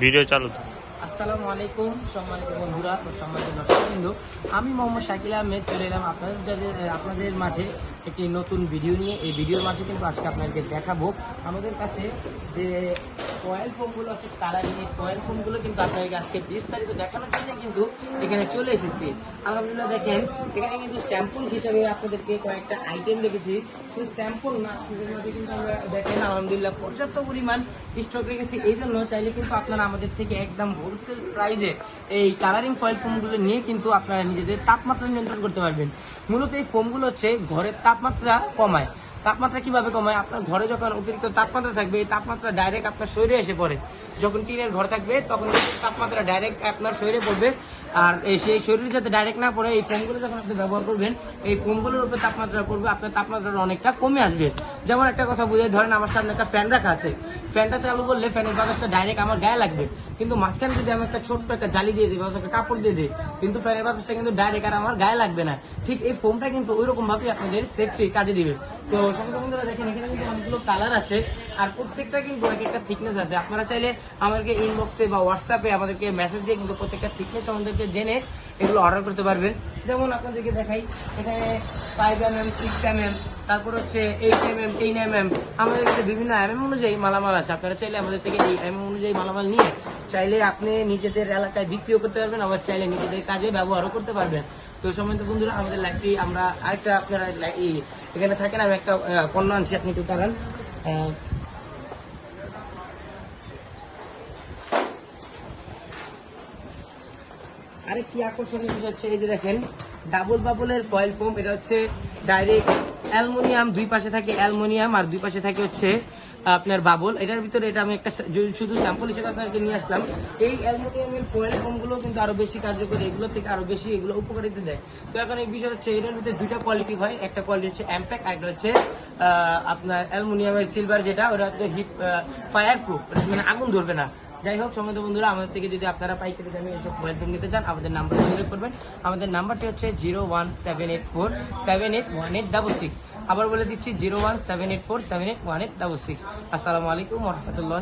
Video চালু। আসসালামু আলাইকুম, সম্মানিত বন্ধুরা সম্মানিত দর্শকবৃন্দ আমি মোহাম্মদ শাকিল আহমেদ, চলে এলাম আপনাদের আপনাদের মাঝে একটি নতুন ভিডিও নিয়ে এই ভিডিওর মাঝে কিন্তু আজকে আপনাদেরকে দেখাবো। আমাদের কাছে যে কয়েল ফোমগুলো আছে কালারিং এই কয়েল ফোমগুলো কিন্তু আপনাদেরকে আজকে বিস্তারিত দেখানোর জন্য কিন্তু এখানে চলে এসেছি। আলহামদুলিল্লাহ দেখেন, এখানে কিন্তু স্যাম্পল হিসাবে আপনাদেরকে কয়েকটা আইটেম রেখেছি। শুধু স্যাম্পল না, এদের মধ্যে কিন্তু আমরা দেখেন আলহামদুলিল্লাহ পর্যাপ্ত পরিমাণ স্টক রেখেছি। এই জন্য চাইলে কিন্তু আপনারা আমাদের থেকে একদম হোলসেল প্রাইসে এই কালারিং ফয়েল ফোমগুলো নিয়ে কিন্তু আপনারা নিজেদের তাপমাত্রা নিয়ন্ত্রণ করতে পারবেন। মূলত এই ফোমগুলো হচ্ছে ঘরের তাপমাত্রা কমায়। তাপমাত্রা কীভাবে কমায়? আপনার ঘরে যখন অতিরিক্ত তাপমাত্রা থাকবে, এই তাপমাত্রা ডাইরেক্ট আপনার শরীরে এসে পড়ে। যখন টিনের ঘর থাকবে, তখন তাপমাত্রা ডাইরেক্ট আপনার শরীরে পড়বে। আর এই সেই শরীরে যাতে ডাইরেক্ট না পড়ে, এই ফোমগুলো যখন আপনি ব্যবহার করবেন, এই ফোমগুলোর উপর তাপমাত্রা পড়বে, আপনার তাপমাত্রাটা অনেকটা কমে আসবে। যেমন একটা কথা বুঝে ধরেন আমার সামনে একটা ফ্যান রাখা আছে। ফ্যানটা চালু করলে ফ্যানের বাতাসটা ডাইরেক্ট আমার গায়ে লাগবে। কিন্তু মাঝখানে যদি আমি একটা ছোট্ট একটা জালি দিয়ে দিই বা একটা কাপড় দিয়ে দিই, কিন্তু ফ্যানের বাতাসটা কিন্তু ডাইরেক্ট আর আমার গায়ে লাগবে না। ঠিক এই ফোমটা কিন্তু ওই রকম ভাবেই আপনাদের সেফটি কাজে দিবে। তো বন্ধুরা দেখেন, এখানে কিন্তু অনেকগুলো কালার আছে। আর প্রত্যেকটা কিন্তু এক একটা থিকনেস আছে। আপনারা চাইলে আমাদেরকে ইনবক্সে বা হোয়াটসঅ্যাপে আমাদেরকে মেসেজ দিয়ে কিন্তু প্রত্যেকটা থিকনেস আমাদেরকে জেনে এগুলো অর্ডার করতে পারবেন। যেমন আপনাদেরকে দেখাই, এখানে five M M six M M তারপর হচ্ছে eight M M ten M M আমাদের কাছে বিভিন্ন এম এম অনুযায়ী মালামাল আছে। আপনারা চাইলে আমাদের থেকে এই এম এম অনুযায়ী মালামাল নিয়ে চাইলে আপনি নিজেদের এলাকায় বিক্রিও করতে পারবেন, আবার চাইলে নিজেদের কাজে ব্যবহারও করতে পারবেন। তো সম্মানিত বন্ধুরা, আমাদের লাইভটি আমরা আরেকটা আপনারা এখানে থাকেন, আমি একটা পণ্য আনছি, আপনি একটু দাঁড়ান। আরে কি আকর্ষণীয় বিষয় হচ্ছে এই যে দেখেন ডাবল বাবলের ফয়েল ফোম এটা হচ্ছে ডাইরেক্ট অ্যালুমিনিয়াম, দুই পাশে থাকে অ্যালুমিনিয়াম আর দুই পাশে থাকে হচ্ছে আপনার বাবল এটার ভিতরে এটা আমি একটা শুধু স্যাম্পল হিসেবে আপনাকে নিয়ে আসলাম, এই অ্যালুমিনিয়ামের ফয়েল ফোমগুলো কিন্তু আরও বেশি কার্যকরী, এগুলো থেকে আরও বেশি এগুলো উপকারিতা দেয়। তো এখন এই বিষয় হচ্ছে, এটার ভিতরে দুইটা কোয়ালিটি হয়, একটা কোয়ালিটি হচ্ছে অ্যাম্প্যাক একটা হচ্ছে আপনার অ্যালুমিনিয়ামের সিলভার যেটা, ওটা হচ্ছে হিট ফায়ার প্রুফ মানে আগুন ধরবে না। যাই হোক সমস্ত বন্ধুরা, আমাদের থেকে যদি আপনারা পাইকারি দামে এসব মোবাইল ফোন নিতে চান, আমাদের নাম্বার যোগাযোগ করবেন। আমাদের নাম্বারটি হচ্ছে zero one seven eight four seven eight one eight double six আবার বলে দিচ্ছি zero one seven eight four seven eight one eight double six আসসালামু আলাইকুম রহমতুল্লাহ